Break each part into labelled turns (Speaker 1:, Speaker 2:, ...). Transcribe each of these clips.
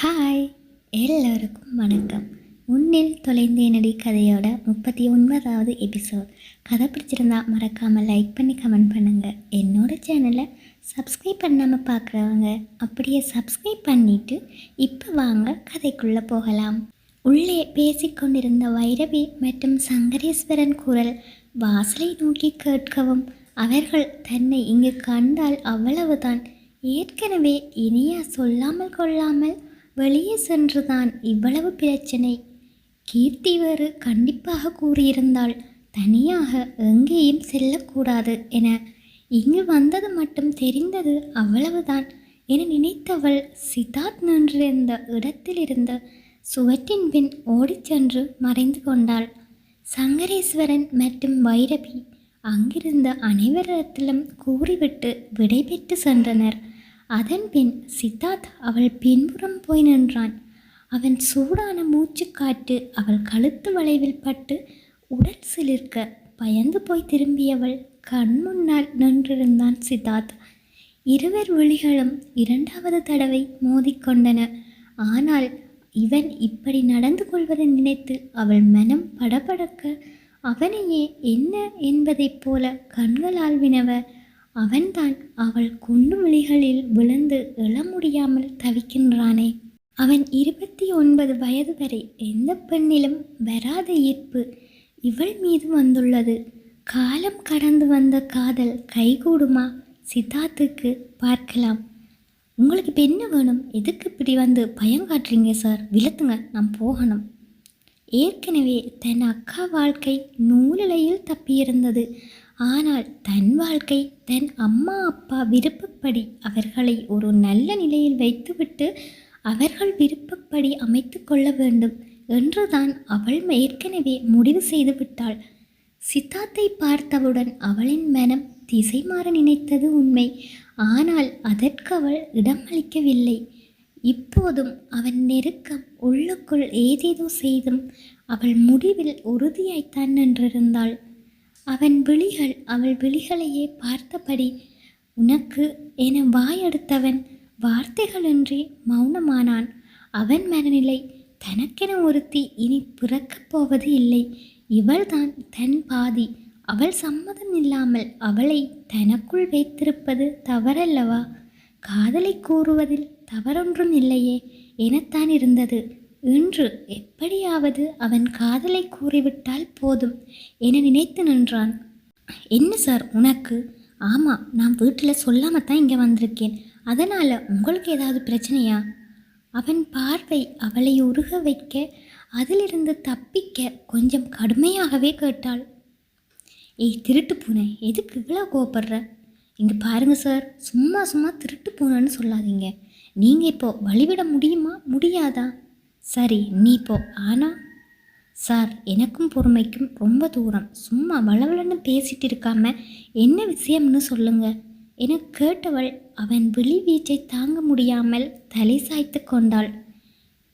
Speaker 1: Hi எல்லோருக்கும் வணக்கம். உன்னில் தொலைந்தேனடி கதையோட முப்பத்தி ஒன்பதாவது எபிசோட் கதை பிடிச்சிருந்தா மறக்காமல் லைக் பண்ணி கமெண்ட் பண்ணுங்கள் என்னோடய சேனலை சப்ஸ்கிரைப் பண்ணாமல் பார்க்குறவங்க அப்படியே சப்ஸ்கிரைப் பண்ணிவிட்டு இப்போ வாங்க கதைக்குள்ளே போகலாம். உள்ளே பேசிக்கொண்டிருந்த வைரவி மற்றும் சங்கரேஸ்வரன் குரல் வாசலை நோக்கி கேட்கவும் அவர்கள் தன்னை இங்கு கண்டால் அவ்வளவுதான். ஏற்கனவே இனியா சொல்லாமல் கொள்ளாமல் வெளியே சென்றுதான் இவ்வளவு பிரச்சனை. கீர்த்தி வேறு கண்டிப்பாக கூறியிருந்தாள் தனியாக எங்கேயும் செல்லக்கூடாது என. இங்கு வந்தது மட்டும் தெரிந்தது அவ்வளவுதான் என நினைத்தவள் சித்தார்த் நின்றிருந்த இடத்திலிருந்து சுவற்றின் பின் ஓடிச் சென்று மறைந்து கொண்டாள். சங்கரேஸ்வரன் மற்றும் வைரவி அங்கிருந்த அனைவரிடத்திலும் கூறிவிட்டு விடைபெற்று சென்றனர். அதன்பின் சித்தார்த் அவள் பின்புறம் போய் நின்றான். அவன் சூடான மூச்சுக்காற்று அவள் கழுத்து வளைவில் பட்டு உடல் சிலிர்க்க பயந்து போய் திரும்பியவள் கண் முன்னால் நின்றிருந்தான் சித்தார்த். இருவர் விழிகளும் இரண்டாவது தடவை மோதிக்கொண்டன ஆனால் இவன் இப்படி நடந்து கொள்வதை நினைத்து அவள் மனம் படபடக்க அவனையே என்ன என்பதைப் போல கண்களால் வினவ அவன்தான் அவள் குண்டு விழிகளில் விழுந்து எழ முடியாமல் தவிக்கின்றானே. அவன் இருபத்தி ஒன்பது வயது வரை எந்த பெண்ணிலும் வராத ஈர்ப்பு இவள் மீது வந்துள்ளது. காலம் கடந்து வந்த காதல் கைகூடுமா? சித்தார்த்துக்கு பார்க்கலாம். உங்களுக்கு இப்போ என்ன வேணும்? எதுக்கு இப்படி வந்து பயம் காட்டுறீங்க சார்? விளத்துங்க நான் போகணும். ஏற்கனவே தன் அக்கா வாழ்க்கை நூலிலையில் தப்பியிருந்தது. ஆனால் தன் வாழ்க்கை தன் அம்மா அப்பா விருப்பப்படி அவர்களை ஒரு நல்ல நிலையில் வைத்துவிட்டு அவர்கள் விருப்பப்படி அமைத்து கொள்ள வேண்டும் என்றுதான் அவள் ஏற்கனவே முடிவு செய்து விட்டாள். சித்தார்த்தை பார்த்தவுடன் அவளின் மனம் திசை மாற நினைத்தது உண்மை. ஆனால் அதற்கு அவள் இடமளிக்கவில்லை இப்போதும் அவன் நெருக்கம் உள்ளுக்குள் ஏதேதோ செய்தும் அவள் முடிவில் உறுதியாய்த்தான் நின்றிருந்தாள். அவன் விழிகள் அவள் விழிகளையே பார்த்தபடி உனக்கு என வாயெடுத்தவன் வார்த்தைகளின்றி மௌனமானான். அவன் மனநிலை தனக்கென ஒருத்தி இனி பிறக்கப் போவது இல்லை. இவள்தான் தன் பாதி. அவள் சம்மதம் இல்லாமல் அவளை தனக்குள் வைத்திருப்பது தவறல்லவா? காதலை கூறுவதில் தவறொன்றும் இல்லையே எனத்தான் இருந்தது. இன்று எப்படியாவது அவன் காதலை கூறிவிட்டால் போதும் என நினைத்து நின்றான். என்ன சார் உனக்கு? ஆமாம் நான் வீட்டில் சொல்லாமல் தான் இங்கே வந்திருக்கேன். அதனால் உங்களுக்கு ஏதாவது பிரச்சனையா? அவன் பார்வை அவளை உருக வைக்க அதிலிருந்து தப்பிக்க கொஞ்சம் கடுமையாகவே கேட்டாள். ஏய் திருட்டு பூனை எதுக்கு இவ்வளோ கோவப்படுற? இங்கே பாருங்கள் சார் சும்மா சும்மா திருட்டு பூனைன்னு சொல்லாதீங்க. நீங்கள் இப்போ வழிவிட முடியுமா? முடியாதா? சரி நீ போ. ஆனால் சார் எனக்கும் பொறுமைக்கும் ரொம்ப தூரம். சும்மா வளவளன்னு பேசிட்டு இருக்காம என்ன விஷயம்னு சொல்லுங்க. என கேட்டவள் அவன் விழி வீச்சை தாங்க முடியாமல் தலை சாய்த்து கொண்டாள்.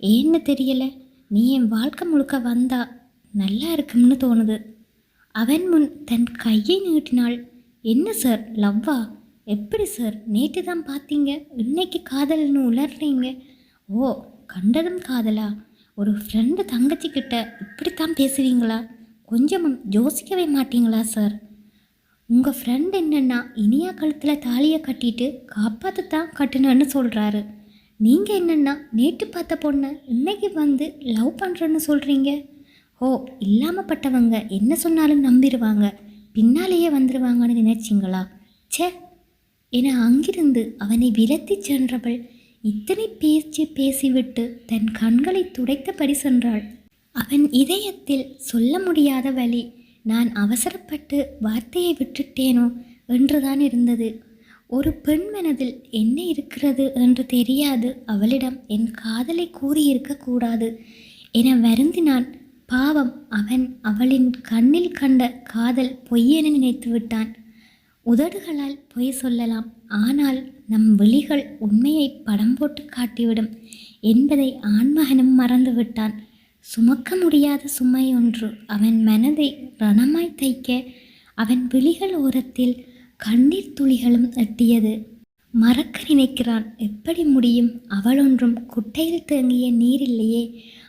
Speaker 1: ஏன்னு தெரியல. நீ என் வாழ்க்கை முழுக்க வந்தா நல்லா இருக்கும்னு தோணுது. அவன் முன் தன் கையை நீட்டினாள். என்ன சார் லவ்வா? எப்படி சார்? நேற்று தான் பார்த்தீங்க இன்னைக்கு காதல்னு உளர்றீங்க ஓ கண்டதும் காதலா? ஒரு ஃப்ரெண்டு தங்கச்சி கிட்ட இப்படித்தான் பேசுவீங்களா? கொஞ்சமும் யோசிக்கவே மாட்டீங்களா சார் உங்கள் ஃப்ரெண்ட் என்னென்னா இனியா கழுத்தில் தாலியை கட்டிட்டு காப்பாற்றத்தான் கட்டினன்னு சொல்கிறாரு நீங்கள் என்னென்னா நேற்று பார்த்த பொண்ணை இன்னைக்கு வந்து லவ் பண்ணுறேன்னு சொல்கிறீங்க ஓ இல்லாமப்பட்டவங்க என்ன சொன்னாலும் நம்பிடுவாங்க பின்னாலேயே வந்துடுவாங்கன்னு நினைச்சிங்களா? ச்சே! என அங்கிருந்து அவனை விலத்தி சென்றவள் இத்தனை பேச்சு பேசிவிட்டு தன் கண்களை துடைத்தபடி சென்றாள். அவன் இதயத்தில் சொல்ல முடியாத வழி நான் அவசரப்பட்டு வார்த்தையை விட்டுட்டேனோ என்றுதான் இருந்தது. ஒரு பெண் மனதில் என்ன இருக்கிறது என்று தெரியாது அவளிடம் என் காதலை கூறியிருக்கக்கூடாது என வருந்தினான். பாவம் அவன் அவளின் கண்ணில் கண்ட காதல் பொய்யென நினைத்து விட்டான் உதடுகளால் பொய் சொல்லலாம் ஆனால் நம் விழிகள் உண்மையை படம் போட்டு காட்டிவிடும் என்பதை ஆண்மகனும் மறந்துவிட்டான். சுமக்க முடியாத சுமை ஒன்று அவன் மனதை ரணமாய் தைக்க அவன் விழிகள் ஓரத்தில் கண்ணீர் துளிகளும் எட்டியது. மறக்க நினைக்கிறான் எப்படி முடியும்? அவள் ஒன்றும் குட்டையில் தேங்கிய நீரில்லையே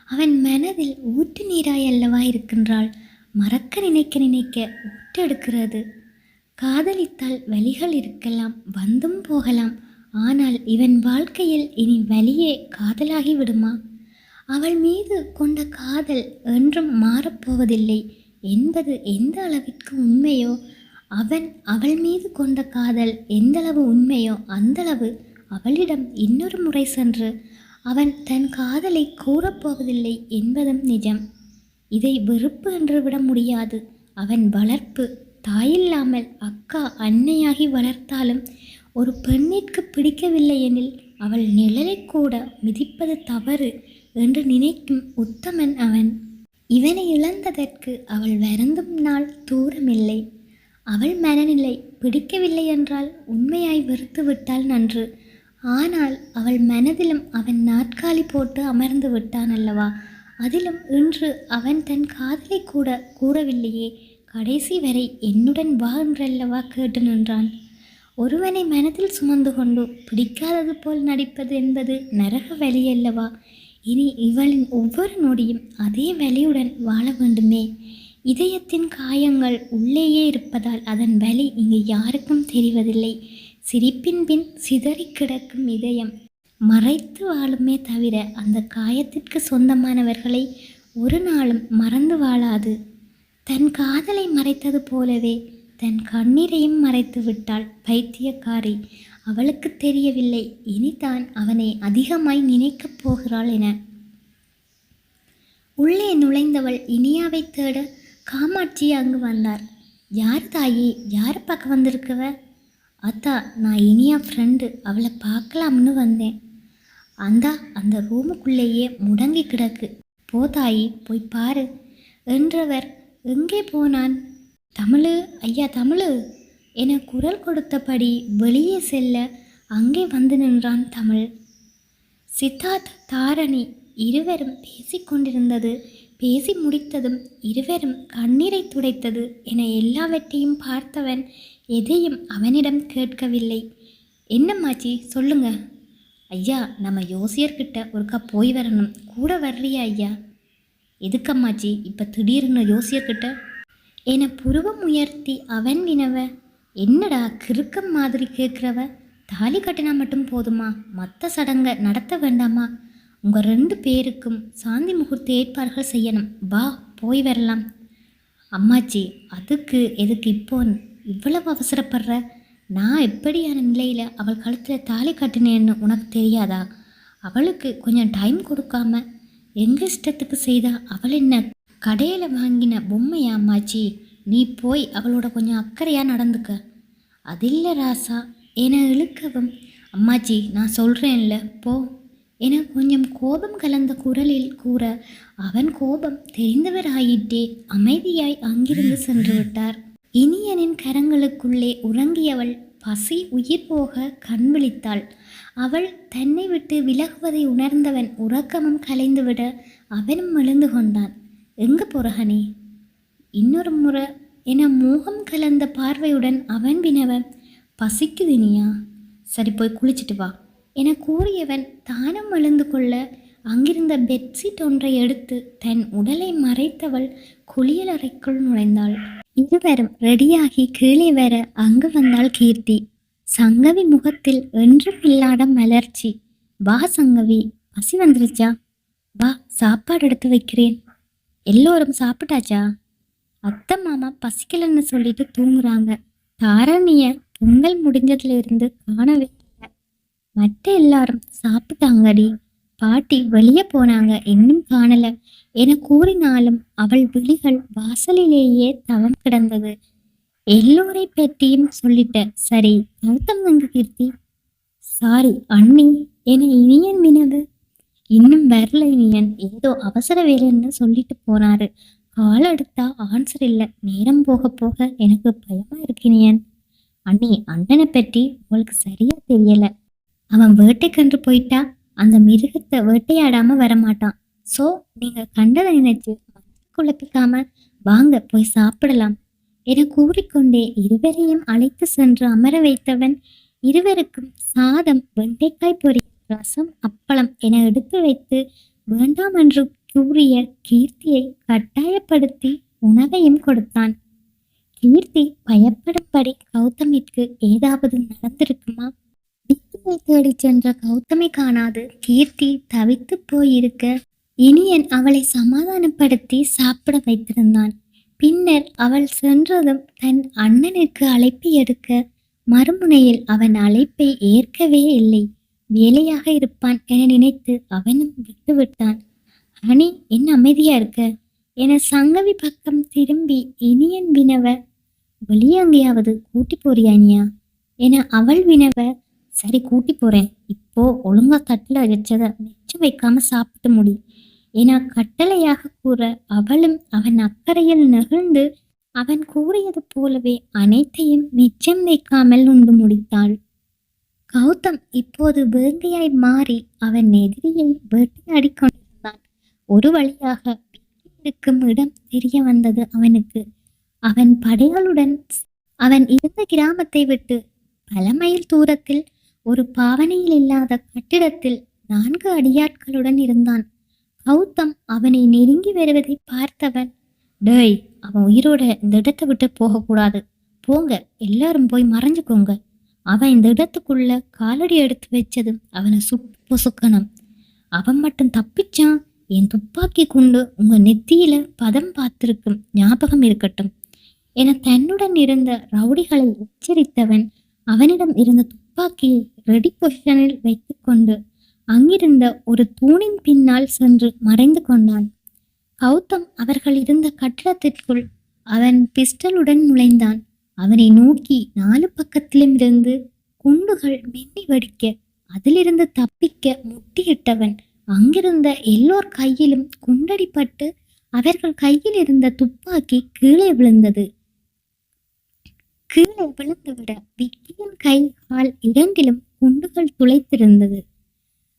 Speaker 1: அவன் மனதில் ஊற்று நீராய் அல்லவா இருக்கின்றாள்? மறக்க நினைக்க நினைக்க ஊற்றெடுக்கிறது. காதலித்தால் வலிகள் இருக்கலாம் வந்தும் போகலாம். ஆனால் இவன் வாழ்க்கையில் இனி வலியே காதலாகி விடுமா அவள் மீது கொண்ட காதல் என்றும் மாறப்போவதில்லை. என்பது எந்த அளவிற்கு உண்மையோ? அவன் அவள் மீது கொண்ட காதல் எந்தளவு உண்மையோ அந்தளவு அவளிடம் இன்னொரு முறை சென்று அவன் தன் காதலை கூறப்போவதில்லை என்பதும் நிஜம். இதை வெறுப்பு என்று விட முடியாது. அவன் வளர்ப்பு தாயில்லாமல் அக்கா அன்னையாகி வளர்த்தாலும் ஒரு பெண்ணிற்கு பிடிக்கவில்லை எனில் அவள் நிழலை கூட மிதிப்பது தவறு என்று நினைக்கும் உத்தமன் அவன். இவனை இழந்ததற்கு அவள் வருந்தும் நாள் தூரமில்லை. அவள் மனநிலை பிடிக்கவில்லை என்றால் உண்மையாய் வெறுத்து விட்டால் நன்று. ஆனால் அவள் மனதிலும் அவன் நாற்காலி போட்டு அமர்ந்து விட்டான் அல்லவா? அதிலும் இன்று அவன் தன் காதலை கூட கூறவில்லையே. கடைசி வரை என்னுடன் வா என்றல்லவா கேட்டு நின்றான். ஒருவனை மனதில் சுமந்து கொண்டு பிடிக்காதது போல் நடிப்பது என்பது நரக வழி இனி இவளின் ஒவ்வொரு நொடியும் அதே வலியுடன் வாழ வேண்டுமே. இதயத்தின் காயங்கள் உள்ளேயே இருப்பதால் அதன் வலி இங்கு யாருக்கும் தெரிவதில்லை. சிரிப்பின் பின் சிதறி கிடக்கும் இதயம் மறைத்து வாழுமே தவிர அந்த காயத்திற்கு சொந்தமானவர்களை ஒரு நாளும் மறந்து வாழாது. தன் காதலை மறைத்தது போலவே தன் கண்ணீரையும் மறைத்து விட்டாள் பைத்தியக்காரி. அவளுக்கு தெரியவில்லை. இனிதான் அவனை அதிகமாய் நினைக்கப் போகிறாள் என. உள்ளே நுழைந்தவள் இனியாவை தேட காமாட்சி அங்கு வந்தார். யார் தாயி? யார் பார்க்க வந்திருக்கவ? அத்தா நான் இனியா ஃப்ரெண்டு. அவளை பார்க்கலாம்னு வந்தேன். அந்தா அந்த ரூமுக்குள்ளேயே முடங்கி கிடக்கு. போ தாயி போய் பாரு என்றவர் எங்கே போனான்? தமிழு ஐயா தமிழு என குரல் கொடுத்தபடி வெளியே செல்ல அங்கே வந்து நின்றான் தமிழ். சித்தார்த் தாரணி இருவரும் பேசிக்கொண்டிருந்தது பேசி முடித்ததும் இருவரும் கண்ணீரை துடைத்தது என எல்லாவற்றையும் பார்த்தவன் எதையும் அவனிடம் கேட்கவில்லை. என்னம்மாச்சி சொல்லுங்க. ஐயா நம்ம யோசியர்கிட்ட ஒருக்கா போய் வரணும். கூட வர்றியா ஐயா? எதுக்கம்மாச்சி? இப்போ திடீர்னு யோசியக்கிட்ட. என புருவம் உயர்த்தி அவன் வினவ என்னடா கிறுக்கம் மாதிரி கேட்குறவ? தாலி கட்டினா மட்டும் போதுமா? மற்ற சடங்கை நடத்த வேண்டாமா? உங்கள் ரெண்டு பேருக்கும் சாந்தி முகூர்த்த ஏற்பாடுகள் செய்யணும். வா போய் வரலாம். அம்மாச்சி அதுக்கு எதுக்கு இப்போ இவ்வளவு அவசரப்படுற? நான் எப்படியான நிலையில் அவள் கழுத்தில் தாலி கட்டினேன்னு உனக்கு தெரியாதா? அவளுக்கு கொஞ்சம் டைம் கொடுக்காம எங்கள் இஷ்டத்துக்கு செய்தா அவள் என்ன? கடையில் வாங்கின பொம்மையா அம்மாச்சி நீ போய் அவளோட கொஞ்சம் அக்கறையாக நடந்துக்க. அதில்ல ராசா என இழுக்கவும். அம்மாச்சி நான் சொல்கிறேன்ல போ. என கொஞ்சம் கோபம் கலந்த குரலில் கூற அவன் கோபம் தெரிந்தவராயிட்டே அமைதியாய் அங்கிருந்து சென்று விட்டார். இனியனின் கரங்களுக்குள்ளே உறங்கியவள் பசி உயிர் போக கண் விழித்தாள் அவள் தன்னை விட்டு விலகுவதை உணர்ந்தவன் உறக்கமும் கலைந்துவிட அவனும் எழுந்து கொண்டான். எங்கு போறகனே இன்னொரு முறை. என மோகம் கலந்த பார்வையுடன் அவன் வினவன் பசிக்குதினியா சரி போய் குளிச்சிட்டு வா. என கூறியவன் தானும் எழுந்து கொள்ள அங்கிருந்த பெட்ஷீட் ஒன்றை எடுத்து தன் உடலை மறைத்தவள் குளியலறைக்குள் நுழைந்தாள். இருவரும் ரெடியாகி கீழே வர அங்கு வந்தாள் கீர்த்தி. சங்கவி முகத்தில் என்றும் இல்லாத மலர்ச்சி. வா சங்கவி. பசி வந்துருச்சா? வா சாப்பாடு எடுத்து வைக்கிறேன். எல்லோரும் சாப்பிட்டாச்சா? அத்தை மாமா பசிக்கலன்னு சொல்லிட்டு தூங்குறாங்க. தாரணிய பொங்கல் முடிஞ்சதுல இருந்து காணவே இல்லை. மற்ற எல்லாரும் சாப்பிட்டாங்கடி. பாட்டி வெளியே போனாங்க. இன்னும் காணலை. என கூறினாலும் அவள் விழிகள் வாசலிலேயே தவம் கிடந்தது. எல்லோரை பற்றியும் சொல்லிட்ட சரி கௌதம் வந்து கீர்த்தி. சாரி அண்ணி என இனியன் வினவு. இன்னும் வரல இனியன். ஏதோ அவசர வேலைன்னு சொல்லிட்டு போனாரு. கால் எடுத்தா ஆன்சர் இல்லை. நேரம் போக போக எனக்கு பயமா இருக்கினியன் அண்ணி அண்ணனை பற்றி உங்களுக்கு சரியா தெரியல. அவன் வேட்டைக்கன்று போயிட்டா அந்த மிருகத்தை வேட்டையாடாம வரமாட்டான். சோ நீங்க கண்டதை நினைச்சு குழப்பிக்காம வாங்க போய் சாப்பிடலாம். என கூறிக்கொண்டே இருவரையும் அழைத்து சென்று அமர வைத்தவன் இருவருக்கும் சாதம் வெண்டைக்காய் பொறி ரசம் அப்பளம் என எடுத்து வைத்து வேண்டாம் என்று கூறிய கீர்த்தியை கட்டாயப்படுத்தி உணவையும் கொடுத்தான். கீர்த்தி பயப்படும்படி கௌதமிற்கு ஏதாவது நடந்திருக்குமா? விக்கியை தேடிச் சென்ற கௌதமி காணாது கீர்த்தி தவித்து போயிருக்க இனியன் அவளை சமாதானப்படுத்தி சாப்பிட வைத்திருந்தான். பின்னர் அவள் சென்றதும் தன் அண்ணனுக்கு அழைப்பு எடுக்க மறுமுனையில் அவன் அழைப்பை ஏற்கவே இல்லை. வேலையாக இருப்பான் என நினைத்து அவனும் விட்டுவிட்டான் அனி என்ன அமைதியா இருக்க என சங்கவி பக்கம் திரும்பி இனியன் வினவ வெளியே எங்கேயாவது கூட்டி போறியானியா என அவள் வினவ சரி கூட்டி போறேன். இப்போ ஒழுங்கா தட்டுல வச்சதை மிச்சம் வைக்காம சாப்பிட்டு முடி. என கட்டளையாக கூற அவளும் அவன் அக்கறையில் நெகிழ்ந்து அவன் கூறியது போலவே அனைத்தையும் மிச்சம் வைக்காமல் உண்டு முடித்தாள். கௌதம் இப்போது வேங்கையாய் மாறி அவன் எதிரியை வேட்டையாடிக் கொண்டிருந்தான் ஒரு வழியாக இருக்கும் இடம் தெரிய வந்தது அவனுக்கு. அவன் படைகளுடன் அவன் இருந்த கிராமத்தை விட்டு பல மைல் தூரத்தில் ஒரு பாவனையில் இல்லாத கட்டிடத்தில் நான்கு அடியாட்களுடன் இருந்தான். கௌதம் அவனை நெருங்கி வருவதை பார்த்தவன் டேய் அவன் உயிரோட இந்த இடத்தை விட்டு போகக்கூடாது. போங்க எல்லாரும் போய் மறைஞ்சுக்கோங்க. அவன் இந்த இடத்துக்குள்ள காலடி எடுத்து வச்சது அவனை சுப்பு பொசுக்கணும். அவன் மட்டும் தப்பிச்சான்? என் துப்பாக்கி கொண்டு உங்க நெத்தியில பதம் பார்த்திருக்கும் ஞாபகம் இருக்கட்டும். என தன்னுடன் இருந்த ரவுடிகளை எச்சரித்தவன் அவனிடம் இருந்த துப்பாக்கியை ரெடி பொசிஷனில் வைத்துக்கொண்டு அங்கிருந்த ஒரு தூணின் பின்னால் சென்று மறைந்து கொண்டான். கௌதம் அவர்கள் இருந்த கட்டிடத்திற்குள் அவன் பிஸ்டலுடன் நுழைந்தான். அவனை நோக்கி நாலு பக்கத்திலும் இருந்து குண்டுகள் மின்னி வடிக்க அதிலிருந்து தப்பிக்க முட்டியிட்டவன் அங்கிருந்த எல்லோர் கையிலும் குண்டடிப்பட்டு அவர்கள் கையில் இருந்த துப்பாக்கி கீழே விழுந்தது. கீழே விழுந்துவிட விக்கியின் கை கால் இரண்டிலும் குண்டுகள் துளைத்திருந்தது.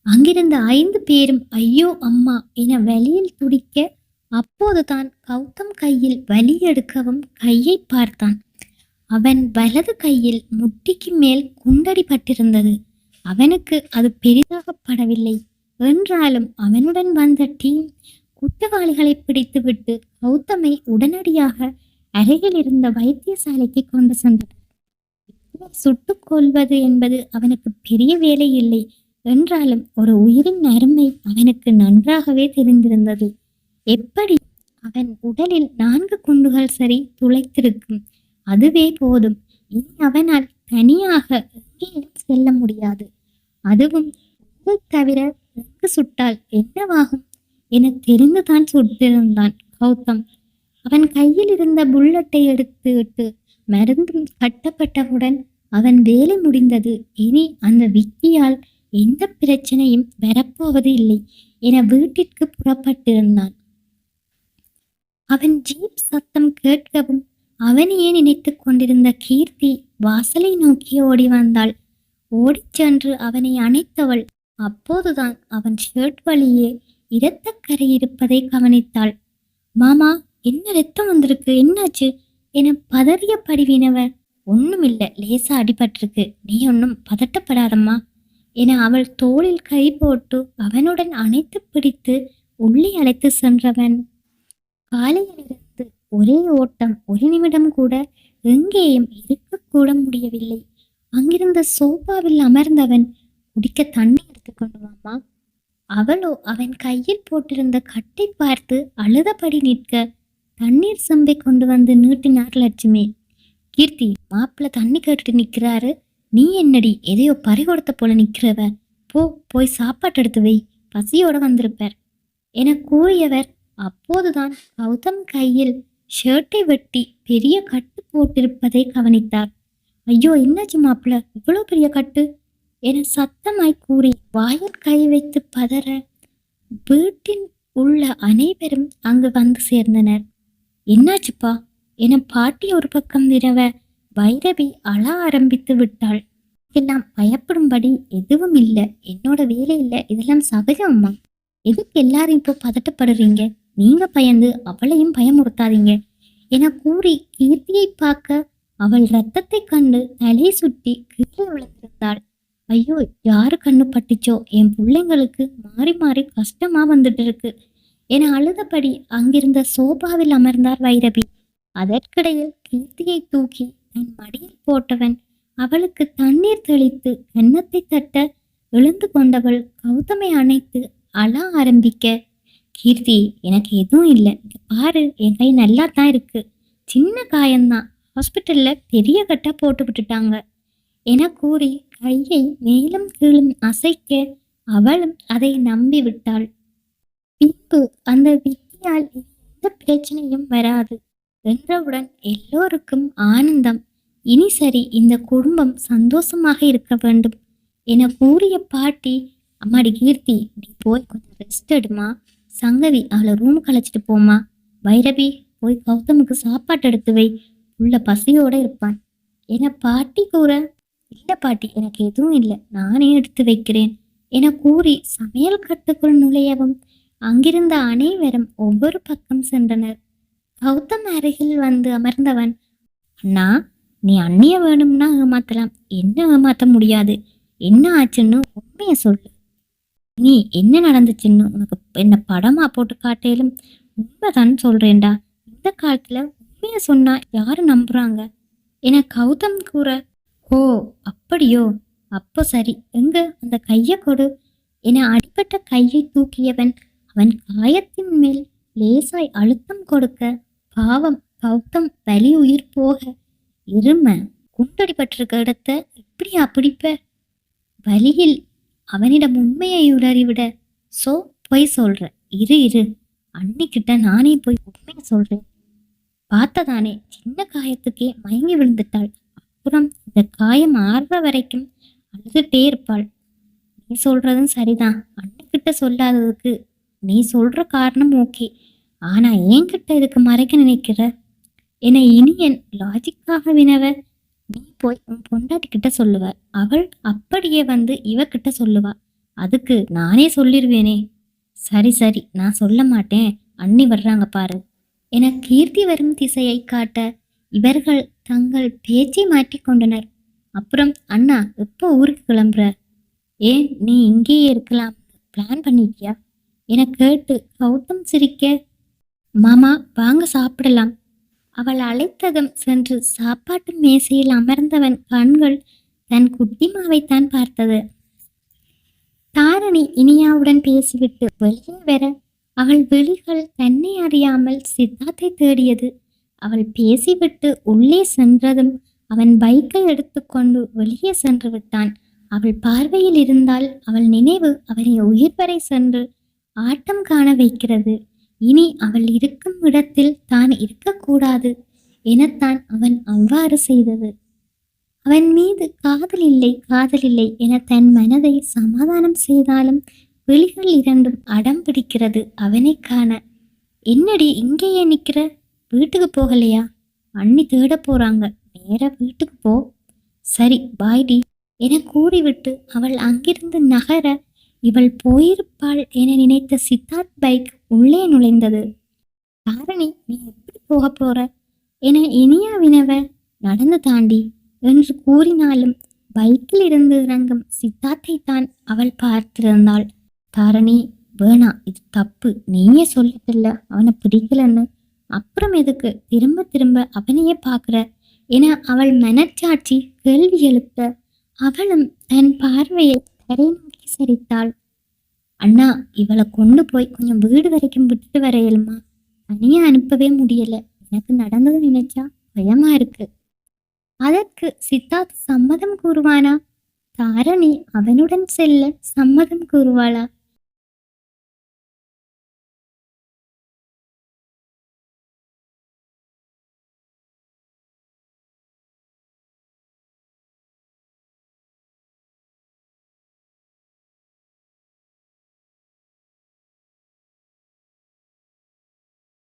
Speaker 1: அங்கிருந்த ஐந்து பேரும் ஐயோ அம்மா என வலியில் துடிக்க அப்போதுதான் கௌதம் கையில் வலி எடுக்கவும் கையை பார்த்தான். அவன் வலது கையில் முட்டிக்கு மேல் குண்டடிப்பட்டிருந்தது. அவனுக்கு அது பெரிதாகப்படவில்லை. என்றாலும் அவனுடன் வந்த டீம் குற்றவாளிகளை பிடித்துவிட்டு கௌதமை உடனடியாக அருகில் இருந்த வைத்தியசாலைக்கு கொண்டு சென்றனர் சுட்டுக் கொள்வது என்பது அவனுக்கு பெரிய வேலை இல்லை. என்றாலும் ஒரு உயிரின் அருமை அவனுக்கு நன்றாகவே தெரிந்திருந்தது. எப்படி? அவன் உடலில் நான்கு குண்டுகள் சரி துளைத்திருக்கும். அதுவே போதும். இனி அவனால் தனியாக எங்கேயும் செல்ல முடியாது. அதுவும் தவிர எங்கு சுட்டால் என்னவாகும்? என தெரிந்துதான் சுட்டிருந்தான் கௌதம். அவன் கையில் இருந்த புல்லட்டை எடுத்து விட்டு மருந்தும் கட்டப்பட்டவுடன் அவன் வேலை முடிந்தது. இனி அந்த விக்கியால் எந்த பிரச்சனையும் வரப்போவது இல்லை என வீட்டிற்கு புறப்பட்டிருந்தான். அவன் ஜீப் சத்தம் கேட்கவும் அவனையே நினைத்து கொண்டிருந்த கீர்த்தி வாசலை நோக்கி ஓடி வந்தாள். ஓடிச் சென்று அவனை அணைத்தவள் அப்போதுதான் அவன் ஷர்ட் வழியே இரத்தக்கரை இருப்பதை கவனித்தாள். மாமா என்ன ரத்தம் வந்திருக்கு? என்னாச்சு? என பதறிய படிவினவ ஒண்ணுமில்ல லேசா அடிபட்டிருக்கு. நீ ஒன்றும் பதட்டப்படாதம்மா. என அவள் தோளில் கை போட்டு அவனுடன் அணைத்து பிடித்து உள்ளே அழைத்து சென்றவன். காலையிலிருந்து ஒரே ஓட்டம் ஒரு நிமிடம் கூட எங்கேயும் இருக்கக்கூட முடியவில்லை. அங்கிருந்த சோபாவில் அமர்ந்தவன் குடிக்க தண்ணி எடுத்துக்கொண்டு வாமா? அவளோ அவன் கையில் போட்டிருந்த கட்டை பார்த்து அழுதபடி நிற்க தண்ணீர் சம்பை கொண்டு வந்து நீட்டினார் லட்சுமி. கீர்த்தி மாப்பிள்ள தண்ணி கேட்டுட்டு நிற்கிறாரு. நீ என்னடி எதையோ பறிகொடுத்த போல நிற்கிறவ போ போய் சாப்பாட்டு எடுத்து வை. பசியோட வந்திருப்பார். என கூறியவர் அப்போதுதான் கௌதம் கையில் ஷர்ட்டை வெட்டி பெரிய கட்டு போட்டிருப்பதை கவனித்தார். ஐயோ என்னாச்சு மாப்பிள்ள இவ்வளோ பெரிய கட்டு? என சத்தமாய் கூறி வாயில் கை வைத்து பதற வீட்டின் உள்ள அனைவரும் அங்கு வந்து சேர்ந்தனர். என்னாச்சுப்பா? என பாட்டி ஒரு பக்கம் விரவ வைரவி அழ ஆரம்பித்து விட்டாள். எல்லாம் பயப்படும்படி எதுவும் இல்லை. என்னோட வேலை இல்லை. இதெல்லாம் சகஜம் அம்மா. எதுக்கு எல்லாரும் இப்போ பதட்டப்படுறீங்க? நீங்க பயந்து அவளையும் பயமுறுத்தாதீங்க. என கூறி கீர்த்தியை பார்க்க அவள் ரத்தத்தை கண்டு தலை சுற்றி கீழே விழுந்திருந்தாள். ஐயோ யாரு கண்ணு பட்டுச்சோ? என் பிள்ளைங்களுக்கு மாறி மாறி கஷ்டமா வந்துட்டு இருக்கு. என அழுதபடி அங்கிருந்த சோபாவில் அமர்ந்தார் வைரவி அதற்கிடையில் கீர்த்தியை தூக்கி என் மடியில் போட்டவன். அவளுக்கு தண்ணீர் தெளித்து எண்ணத்தை தட்ட எழுந்து கொண்டவள் கௌதமை அணைத்து அழ ஆரம்பிக்க. கீர்த்தி எனக்கு எதுவும் இல்லை. பாரு என் கை நல்லா தான் இருக்கு. சின்ன காயம்தான் ஹாஸ்பிட்டல்ல பெரிய கட்டா போட்டு விட்டுட்டாங்க. என கூறி கையை மேலும் கீழும் அசைக்க அவளும் அதை நம்பி விட்டாள். பின்பு அந்த வித்தியால் எந்த பிரச்சனையும் வராது. என்றவுடன் எல்லோருக்கும் ஆனந்தம். இனி சரி இந்த குடும்பம் சந்தோஷமாக இருக்க வேண்டும் என கூறிய பாட்டி அம்மாடி கீர்த்தி நீ போய் கொஞ்சம் ரெஸ்ட் எடுமா சங்கவி அவளை ரூம் அழைச்சிட்டு போமா வைரவி போய் கௌதமுக்கு சாப்பாட்டு எடுத்து வை. உள்ள பசியோடு இருப்பான். என பாட்டி கூற இல்லை பாட்டி எனக்கு எதுவும் இல்லை. நானே எடுத்து வைக்கிறேன். என கூறி சமையல் கட்டுக்குள் நுழையவும் அங்கிருந்த அனைவரும் ஒவ்வொரு பக்கம் சென்றனர். கௌதம் அருகில் வந்து அமர்ந்தவன் அண்ணா நீ அண்ணிய வேணும்னா ஏமாத்தலாம். என்ன ஏமாத்த முடியாது? என்ன ஆச்சுன்னு உண்மைய சொல்லு. நீ என்ன நடந்துச்சுன்னு உனக்கு என்ன படமா போட்டு காட்டையிலும் உண்மைதான் சொல்றேன்டா. இந்த காலத்துல உண்மைய சொன்னா யாரு நம்புறாங்க? என கௌதம் கூற ஓ அப்படியோ. அப்போ சரி. எங்க? அந்த கைய கொடு. என அடிபட்ட கையை தூக்கியவன் அவன் காயத்தின் மேல் லேசாய் அழுத்தம் கொடுக்க பாவம் கௌதம் வலி உயிர் போக இரும குண்டடிபட்டிருக்க இடத்த இப்படியா பிடிப்ப? வழியில் அவனிடம் உண்மையை உணறிவிட சோ பொய் சொல்ற. இரு இரு. அன்னிக்கிட்ட நானே போய் உண்மையை சொல்றேன். பார்த்ததானே சின்ன காயத்துக்கே மயங்கி விழுந்துட்டாள். அப்புறம் இந்த காயம் ஆறுற வரைக்கும் அழுதுட்டே இருப்பாள். நீ சொல்றதும் சரிதான். அண்ணுக்கிட்ட சொல்லாததுக்கு நீ சொல்ற காரணம் ஓகே. ஆனா என்கிட்ட இதுக்கு மறைக்க நினைக்கிற? என இனியன் லாஜிக்காக வினவ நீ போய் உன் பொண்டாட்டி கிட்ட சொல்லுவ. அவள் அப்படியே வந்து இவகிட்ட சொல்லுவா. அதுக்கு நானே சொல்லிடுவேனே சரி சரி நான் சொல்ல மாட்டேன். அண்ணி வர்றாங்க பாரு. என கீர்த்தி வரும் திசையை காட்ட இவர்கள் தங்கள் பேச்சை மாற்றிக் கொண்டனர். அப்புறம் அண்ணா எப்போ ஊருக்கு கிளம்புற? ஏன் நீ இங்கேயே இருக்கலாம். பிளான் பண்ணிட்டியா? என கேட்டு கௌதம் சிரிக்க மாமா வாங்க சாப்பிடலாம். அவள் அழைத்ததும் சென்று சாப்பாட்டு மேசையில் அமர்ந்தவன் கண்கள் தன் குட்டிமாவைத்தான் பார்த்தது. தாரணி இனியாவுடன் பேசிவிட்டு வெளியே வர அவள் விழிகள் தன்னை அறியாமல் சித்தார்த்தை தேடியது. அவள் பேசிவிட்டு உள்ளே சென்றதும் அவன் பைக்கை எடுத்துக்கொண்டு வெளியே சென்று விட்டான். அவள் பார்வையில் இருந்தால் அவள் நினைவு அவனை உயிர் வரை சென்று ஆட்டம் காண வைக்கிறது. இனி அவள் இருக்கும் இடத்தில் தான் இருக்கக்கூடாது எனத்தான் அவன் அவ்வாறு செய்தது. அவன் மீது காதல் இல்லை காதல் இல்லை என தன் மனதை சமாதானம் செய்தாலும் விழிகள் இரண்டும் அடம் பிடிக்கிறது அவனை காண. என்னடி இங்கேயே நிக்கிற? வீட்டுக்கு போகலையா? அண்ணி தேட போறாங்க. நேர வீட்டுக்கு போ. சரி பாய்டி என கூறிவிட்டு அவள் அங்கிருந்து நகர இவள் போயிருப்பாள் என நினைத்த சித்தார்த் பைக் உள்ளே நுழைந்தது. தாரணி நீ எப்படி போக போற? என இனியா வினவ நடந்து தாண்டி என்று கூறினாலும் பைக்கில் இருந்து இறங்கும் சித்தார்த்தை தான் அவள் பார்த்திருந்தாள். தாரணி வேணா இது தப்பு. நீயே சொல்லிட்டில்ல. அவனை பிடிக்கலன்னு. அப்புறம் எதுக்கு? திரும்ப திரும்ப அவனையே பார்க்குற? என அவள் மனச்சாட்சி கேள்வி எழுப்ப அவளும் தன் பார்வையை தரையின் நோக்கி சரித்தாள். அண்ணா இவளை கொண்டு போய் கொஞ்சம் வீடு வரைக்கும் விட்டுட்டு வரையலுமா தனியா அனுப்பவே முடியல. எனக்கு நடந்தது நினைச்சா பயமா இருக்கு. அதற்கு சித்தார்த் சம்மதம் கூறுவானா? தாரணி அவனுடன் செல்ல சம்மதம் கூறுவாளா?